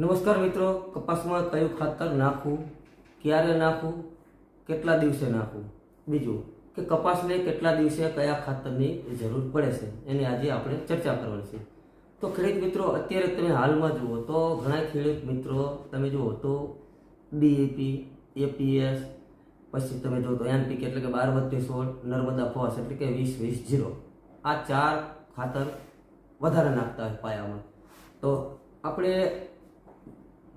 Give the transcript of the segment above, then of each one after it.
નમસ્કાર મિત્રો, કપાસમાં કયું ખાતર નાખવું, ક્યારે નાખવું, કેટલા દિવસે નાખવું? બીજું કે કપાસને કેટલા દિવસે કયા ખાતરની જરૂર પડે છે? એની આજે આપણે ચર્ચા કરવાની છે. તો ખેડૂત મિત્રો, અત્યારે તમે હાલમાં જુઓ તો ઘણા ખેડૂત મિત્રો, તમે જુઓ તો ડીએપી, એપીએસ, પછી તમે જુઓ તો એનપીકે એટલે કે બાર બત્રીસ સોળ, નર્મદા ફોસ એટલે કે વીસ વીસ જીરો. આ ચાર ખાતર વધારે નાખતા હોય પાયામાં. તો આપણે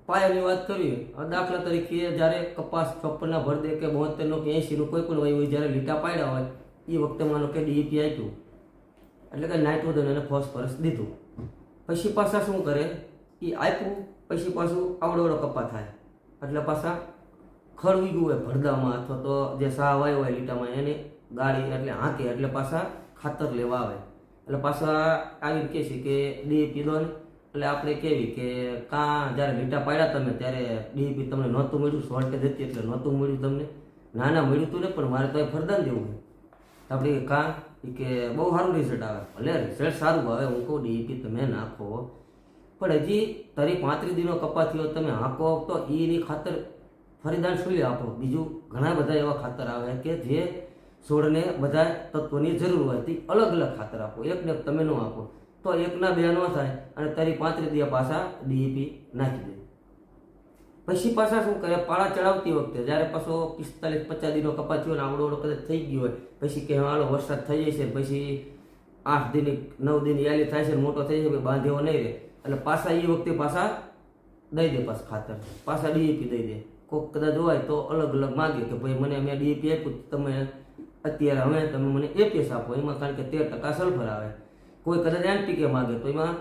પાયાની વાત કરીએ દાખલા તરીકે જ્યારે કપાસ ચોપનના ભર દે કે બોતેરનો કે એંશીનું કોઈ પણ વય જ્યારે લીટા પાડ્યા હોય એ વખતે માનો કે ડીઈપી આપ્યું. એટલે કે નાઇટ્રોજન અને ફોસ્ફરસ દીધું. પછી પાછા શું કરે? એ આપ્યું, પછી પાછું આવડોવડો કપા થાય. એટલે પાછા ખરવી ગયું હોય ભરદામાં અથવા તો જે સાવ વાય હોય લીટામાં, એને ગાળી એટલે હાંકે, એટલે પાછા ખાતર લેવા આવે. એટલે પાછા આવીને કહે છે કે ડીએપી દો ને. એટલે આપણે કેવી કે કાં જ્યારે લીટા પાડ્યા તમે, ત્યારે ડીપી તમને નહોતું મળ્યું સોલ્ટે હતી એટલે નહોતું મળ્યું તમને. ના ના મળ્યું તું ને, પણ મારે તો એ ફરદાન દેવું આપણે કાં કે? બહુ સારું રિઝલ્ટ આવે. ભલે રિઝલ્ટ સારું આવે, હું કહું, ડીપી તમે નાખો. પણ હજી તારી પાંત્રીસ દિનો કપા થયો, તમે હાંકો તો એની ખાતર ફરીદાન શું આપો બીજું ઘણા બધા એવા ખાતર આવે કે જે છોડને બધા તત્વોની જરૂર હોય, તે અલગ અલગ ખાતર આપો. એક ને તમે ન આપો. તો એકના બે ન થાય અને તારી પાંત્રીસ દિયા પાછા ડીઈપી નાખી દે. પછી પાછા શું કરે? પાળા ચડાવતી વખતે જ્યારે પાછો પિસ્તાલીસ પચાસ દિનો કપા થયો ને આવડો આવડો કદાચ થઈ ગયો હોય, પછી કે હાલો વરસાદ થઈ જશે પછી આઠ દિન, નવ દિન યાલી થાય છે મોટો થઈ જાય બાંધ્યો નહીં રહે. એટલે પાછા એ વખતે પાછા દઈ દે પાછા ખાતર. પાછા ડીએપી દઈ દે. કોક કદાચ હોય તો અલગ અલગ માગે કે ભાઈ, મને મેં ડીએપી આપ્યું તમે અત્યારે હવે તમે મને એપીએસ આપો. એમાં કારણ કે તેર ટકા સલ્ફર આવે. કોઈ કદાચ એનપીકે માગે તો એમાં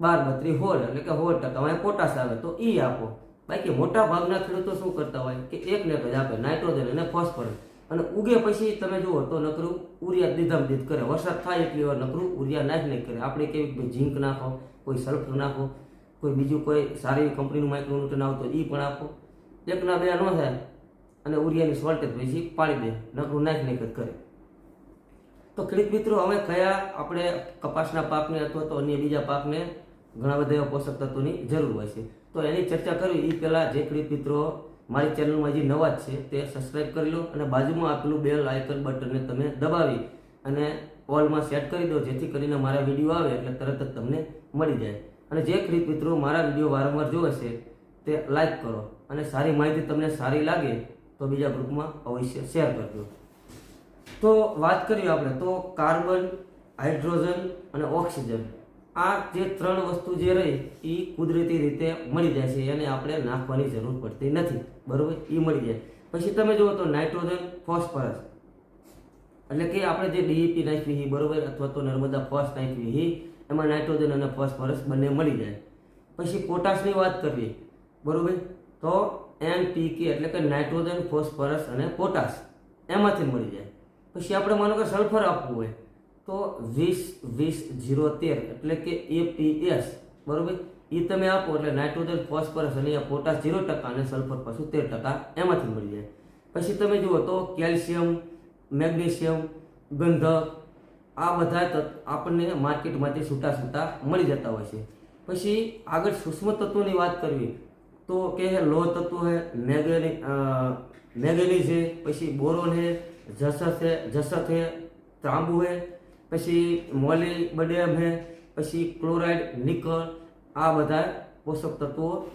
બાર બત્રી હોળ એટલે કે હોળ ટકા અહીંયા પોટાશ આવે તો એ આપો. બાકી મોટા ભાગના ખેડૂતો શું કરતા હોય કે એક ને જ આપે, નાઇટ્રોજન અને ફોસ્ફરસ. અને ઉગે પછી તમે જુઓ તો નકરું ઉરિયા દીધમ દીધ કરે, વરસાદ થાય એટલી વાર નકરું ઉરિયા નાખ નહીં કરે. આપણે કેવી ઝીંક નાખો, કોઈ સલ્ફર નાખો, કોઈ બીજું કોઈ સારી કંપનીનું માઇક્રોન્યુટ્રન આવતો એ પણ આપો. એકના બે ન થાય અને ઉરિયાની સોલ્ટેજ પછી પાડી દે, નકરું નાખ નહીં કરે. તો ખેડૂત મિત્રો, હવે કયા આપણે કપાસના પાકને અથવા તો અન્ય બીજા પાકને ઘણા બધા એવા પોષક તત્વોની જરૂર હોય છે? તો એની ચર્ચા કરવી એ પહેલાં જે ખેડૂત મિત્રો મારી ચેનલમાં જે નવા જ છે, તે સબસ્ક્રાઇબ કરી લો અને બાજુમાં આપેલું બેલ આઇકન બટનને તમે દબાવી અને ઓલમાં સેટ કરી દો, જેથી કરીને મારા વીડિયો આવે એટલે તરત જ તમને મળી જાય. અને જે ખેડૂત મિત્રો મારા વીડિયો વારંવાર જોવે છે, તે લાઈક કરો અને સારી માહિતી તમને સારી લાગે તો બીજા ગ્રુપમાં અવશ્ય શેર કરજો. તો વાત કરીએ આપણે, તો કાર્બન, હાઇડ્રોજન અને ઓક્સિજન. આ જે ત્રણ વસ્તુ જે રહી એ કુદરતી રીતે મળી જાય છે, એને આપણે નાખવાની જરૂર પડતી નથી. બરાબર? એ મળી જાય. પછી તમે જુઓ તો નાઇટ્રોજન, ફોસ્ફરસ. એટલે કે આપણે જે ડીઈપી નાખવી બરોબર? અથવા તો નર્મદા ફોસ નાખવી એમાં નાઇટ્રોજન અને ફોસ્ફરસ બંને મળી જાય. પછી પોટાશની વાત કરીએ, બરાબર? તો એનપીકે એટલે કે નાઇટ્રોજન, ફોસ્ફરસ અને પોટાશ, એમાંથી મળી જાય. પછી આપણે માનો કે સલ્ફર આપવું હોય, તો વીસ વીસ જીરો તેર, એટલે કે એપીએસ બરોબર? એ તમે આપો એટલે નાઇટ્રોજન, ફોસ્ફરસ અને પોટાસ જીરો ટકા અને સલ્ફર પાછું તેર ટકા એમાંથી મળી જાય. પછી તમે જુઓ તો કેલ્શિયમ, મેગ્નેશિયમ ગંધક આ બધા તત્વ આપણને માર્કેટમાંથી છૂટા છૂટા મળી જતા હોય છે. પછી આગળ સૂક્ષ્મ તત્વોની વાત કરવી, તો કે લોહ તત્વો હે મેગેની મેગ્નીઝ છે પછી બોરોન છે જસત છે જસત છે તાંબુ છે પછી મોલી બડિયમ છે પછી ક્લોરાઇડ, નિકલ, આ બધા પોષક તત્વો,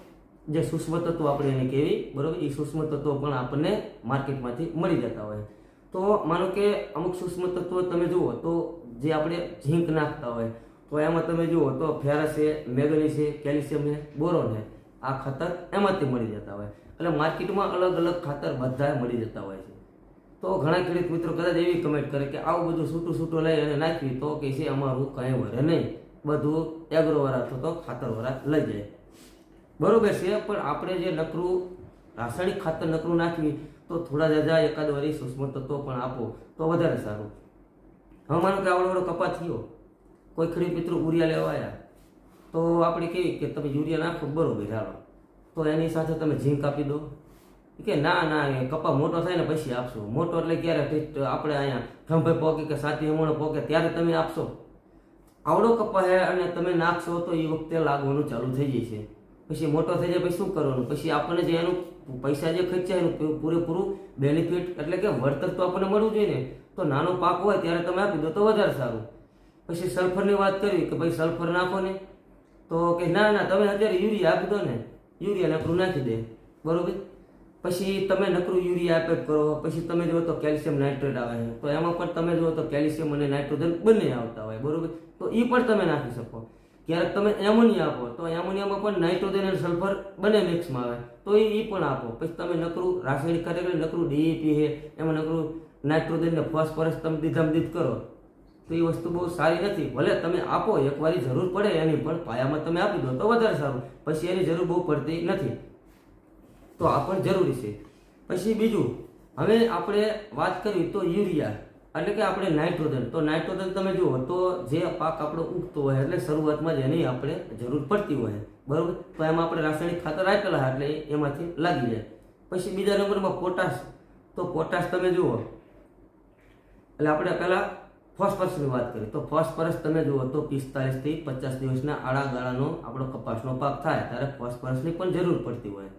જે સૂક્ષ્મ તત્વો આપણે એને કહેવી, બરાબર? એ સૂક્ષ્મ તત્વો પણ આપણને માર્કેટમાંથી મળી જતા હોય. તો માનો કે અમુક સૂક્ષ્મ તત્વો તમે જુઓ, તો જે આપણે ઝીંક નાખતા હોય, તો એમાં તમે જુઓ, તો ફેરસ છે મેગની છે કેલ્શિયમ છે બોરોન છે આ ખાતર એમાંથી મળી જતા હોય. એટલે માર્કેટમાં અલગ અલગ ખાતર બધા મળી જતા હોય છે. તો ઘણા ખેડૂત મિત્રો કદાચ એવી કમેન્ટ કરે કે આવું બધું છૂટું છૂટું લઈ અને નાખવી તો કે છે અમારું કંઈ વરે નહીં. બધું એગ્રોવાળા અથવા તો ખાતરવાળા લઈ જાય. બરોબર છે, પણ આપણે જે નકરું, રાસાયણિક ખાતર નકરું નાખવી તો થોડા જાજા એકાદ વારી સૂક્ષ્મ તત્વો પણ આપો તો વધારે સારું. હવે માનો કે આવડો કપા થયો, કોઈ ખેડૂત મિત્રો ઉરિયા લેવા આવ્યા તો આપણે કેવી કે તમે યુરિયા નાખો, બરોબર ચાલો તો એની સાથે તમે ઝીંક આપી દો. કે ના ના, એ કપા મોટો થાય ને પછી આપશો. મોટો એટલે ક્યારે આપણે અહીંયા ખંભે પોકે કે સાચી હમણો પોકે, ત્યારે તમે આપશો. આવડો કપા હે અને તમે નાખશો તો એ વખતે લાગવાનું ચાલુ થઈ જશે પછી મોટો થઈ જાય પછી શું કરવાનું? પછી આપણને જે એનું પૈસા જે ખર્ચાય એનું પૂરેપૂરું બેનિફિટ એટલે કે વળતર તો આપણને મળવું જોઈએ ને. તો નાનો પાક હોય ત્યારે તમે આપી દો તો વધારે સારું. પછી સલ્ફરની વાત કરવી કે ભાઈ સલ્ફર નાખો ને, તો કે ના ના, તમે અત્યારે યુરિયા આપી દો ને. યુરિયા આપણું નાખી દે. બરોબર? પછી તમે નકરું યુરિયા આપે કરો, પછી તમે જુઓ તો કેલ્શિયમ નાઇટ્રેટ આવે છે. તો એમાં પણ તમે જુઓ તો કેલ્શિયમ અને નાઇટ્રોજન બંને આવતા હોય, બરોબર? તો એ પણ તમે નાખી શકો. ક્યારેક તમે એમોનિયા આપો, તો એમોનિયામાં પણ નાઇટ્રોજન અને સલ્ફર બંને મિક્સમાં આવે, તો એ એ પણ આપો. પછી તમે નકરું રાસાયણિક ખાતર નકરું ડીએપી છે, એમાં નકરું નાઇટ્રોજન ને ફોસ્ફરસ તમે દીધામ દીધ કરો. તો એ વસ્તુ બહુ સારી નથી. ભલે તમે આપો, એકવારી જરૂર પડે એની, પણ પાયામાં તમે આપી દો તો વધારે સારું. પછી એની જરૂર બહુ પડતી નથી. તો આ પણ જરૂરી છે. પછી બીજું, હવે આપણે વાત કરવી તો યુરિયા, એટલે કે આપણે નાઇટ્રોજન. તો નાઇટ્રોજન તમે જુઓ, તો જે પાક આપણો ઉગતો હોય, એટલે શરૂઆતમાં જ એની આપણે જરૂર પડતી હોય. બરાબર? તો એમાં આપણે રાસાયણિક ખાતર આપેલા એટલે એમાંથી લાગી જાય. પછી બીજા નંબરમાં પોટાશ. તો પોટાશ તમે જુઓ, એટલે આપણે પહેલાં ફોસ્ફરસની વાત કરીએ તો ફોસ્ફરસ તમે જુઓ, તો પિસ્તાલીસથી પચાસ દિવસના આડા ગાળાનો આપણો કપાસનો પાક થાય, ત્યારે ફોસ્ફરસની પણ જરૂર પડતી હોય.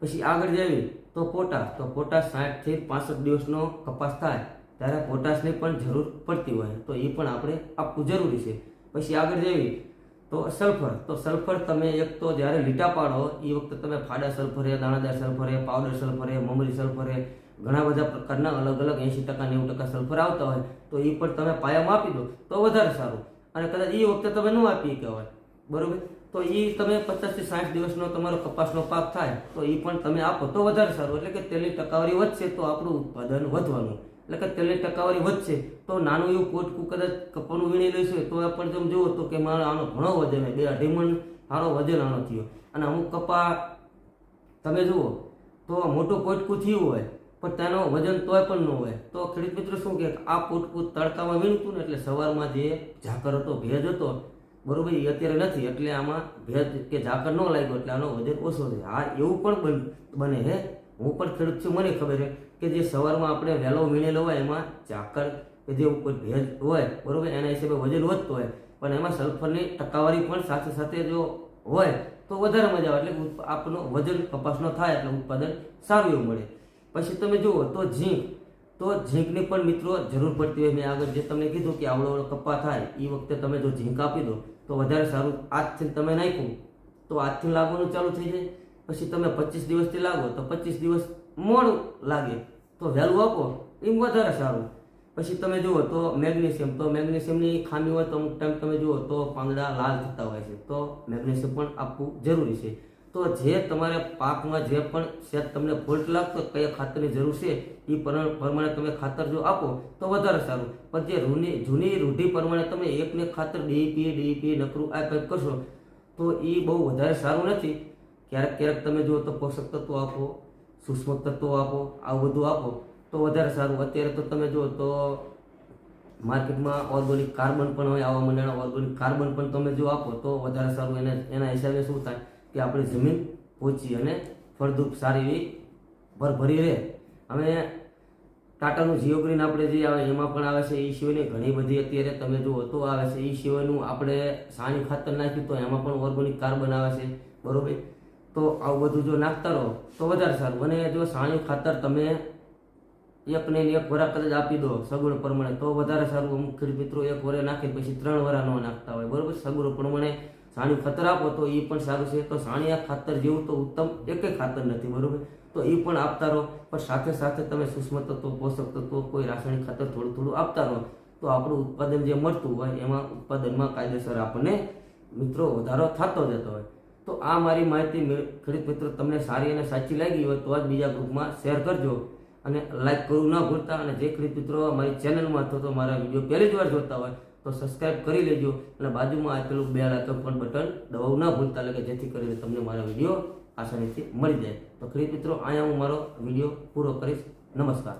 પછી આગળ જઈએ તો પોટાશ. તો પોટાશ સાઠથી પાસઠ દિવસનો કપાસ થાય ત્યારે પોટાશની પણ જરૂર પડતી હોય. તો એ પણ આપણે આપવું જરૂરી છે. પછી આગળ જઈએ તો સલ્ફર. તો સલ્ફર તમે એક તો જ્યારે લીટા પાડો, એ વખતે તમે ફાડા સલ્ફરે દાણાદાર સલ્ફરે પાવડર સલ્ફરે મમરી સલ્ફરે ઘણા બધા પ્રકારના અલગ અલગ એંશી ટકા, નેવું ટકા સલ્ફર આવતા હોય, તો એ પણ તમે પાયામાં આપી દો તો વધારે સારું. અને કદાચ એ વખતે તમે ન આપી કહેવાય બરોબર? તો એ તમે પચાસથી સાઠ દિવસનો તમારો કપાસનો પાક થાય, તો એ પણ તમે આપો, તો વધારે સારું. એટલે કે તેલની ટકાવારી વધશે તો આપણું ઉત્પાદન વધવાનું. એટલે કે તેલની ટકાવારી વધશે તો નાનું એવું પોટકું કદાચ કપાનું વીણી લેશે, તો પણ તમે જુઓ તો કે મારો આનો ઘણો વજન બે અઢી મણ સારો વજન આનો થયો. અને અમુક કપા તમે જુઓ તો મોટું પોટકું થયું હોય, પણ તેનો વજન તોય પણ ન હોય. તો ખેડૂત મિત્રો શું કે આ પોટકું તડકામાં વીણતું ને એટલે સવારમાં જે ઝાકર હતો ભેજ હતો. બરોબર, એ અત્યારે નથી. એટલે આમાં ભેજ કે ઝાકર ન લાગ્યો એટલે આનો વજન ઓછો છે. હા, એવું પણ બન હે. હું પણ ખેડૂત છું, મને ખબર છે કે જે સવારમાં આપણે વહેલો વીણેલો હોય એમાં ઝાકર કે જે ઉપર ભેજ હોય, બરોબર, એના હિસાબે વજન વધતો હોય. પણ એમાં સલ્ફરની ટકાવારી પણ સાથે સાથે જો હોય, તો વધારે મજા આવે. એટલે આપનો વજન કપાસનો થાય એટલે ઉત્પાદન સારું એવું મળે. પછી તમે જુઓ તો ઝીંક તો ઝીંકની પણ મિત્રો જરૂર પડતી હોય. મેં આગળ જે તમને કીધું કે આવડો આવડો કપ્પા થાય એ વખતે તમે જો ઝીંક આપી દો, તો વધારે સારું. આજથી તમે નાખ્યું, તો આજથી લાગવાનું ચાલુ થઈ જાય. પછી તમે પચીસ દિવસથી લાગો, તો પચીસ દિવસ મોડું લાગે. તો વહેલું આપો, એમ વધારે સારું. પછી તમે જુઓ, તો મેગ્નેશિયમ, તો મેગ્નેશિયમની ખામી હોય તો અમુક ટાઈમ તમે જુઓ, તો પાંદડા લાલ થતા હોય છે. તો મેગ્નેશિયમ પણ આપવું જરૂરી છે. તો જે તમારે પાકમાં જે પણ શેત તમને ફોલ્ટ લાગતો કયા ખાતરની જરૂર છે, એ પર- પ્રમાણે તમે ખાતર જો આપો, તો વધારે સારું. પણ જે રૂની, જૂની રૂઢી પ્રમાણે તમે એકને ખાતર ડીપી ડીપી નકરું આ કંઈક કરશો, તો એ બહુ વધારે સારું નથી. ક્યારેક ક્યારેક તમે જુઓ તો પોષક તત્વો આપો, સૂક્ષ્મ તત્વો આપો, આવું બધું આપો, તો વધારે સારું. અત્યારે તો તમે જુઓ તો માર્કેટમાં ઓર્ગોનિક કાર્બન પણ હોય, આવા મંડળના ઓર્ગોનિક કાર્બન પણ તમે જો આપો, તો વધારે સારું. એના એના હિસાબે શું થાય? કે આપણી જમીન પોચી અને ફળદ્રુપ સારી એવી ભરભરી રહે. અમે ટાટાનું જીઓ ગ્રીન આપણે જે આવે એમાં પણ આવે છે, એ સિવાયની ઘણી બધી અત્યારે તમે જુઓ તો આવે છે, એ સિવાયનું આપણે સાણી ખાતર નાખ્યું તો એમાં પણ ઓર્ગોનિક કાર્બન આવે છે, બરોબર? તો આવું બધું જો નાખતા રહો તો વધારે સારું. અને જો સાણી ખાતર તમે એક ને એક વરા કદાચ આપી દો સગવડ પ્રમાણે તો વધારે સારું. અમુક ખેડૂત મિત્રો એક વરે નાખે પછી ત્રણ વરા ન નાખતા હોય, બરોબર? સગવડ પ્રમાણે સાણી ખાતર આપો તો એ પણ સારું છે. તો સાણીયા ખાતર જેવું તો ઉત્તમ એકે ખાતર નથી, બરોબર? તો એ પણ આપતા રહો. પણ સાથે સાથે તમે સૂક્ષ્મ તત્વો, પોષક તત્વો, કોઈ રાસાયણિક ખાતર થોડું થોડું આપતા રહો. તો આપણું ઉત્પાદન જે મળતું હોય, એમાં ઉત્પાદનમાં કાયદેસર આપણને મિત્રો વધારો થતો જતો હોય. તો આ મારી માહિતી ખેડૂત મિત્રો, તમને સારી અને સાચી લાગી હોય તો જ બીજા ગ્રુપમાં શેર કરજો. અને લાઈક કરવું ન ભૂલતા અને જે ખેડૂત મિત્રો મારી ચેનલમાં અથવા તો મારા વીડિયો પહેલી જ વાર જોતા હોય તો સબસ્ક્રાઇબ કરી લેજો. અને બાજુમાં આપેલું બે આઇકન પણ બટન દબાવવું ના ભૂલતા, એટલે જેથી કરીને તમને મારા વીડિયો આસાનીથી મળી જાય. તો ખરી મિત્રો, અહીંયા હું મારો વીડિયો પૂરો કરીશ. નમસ્કાર.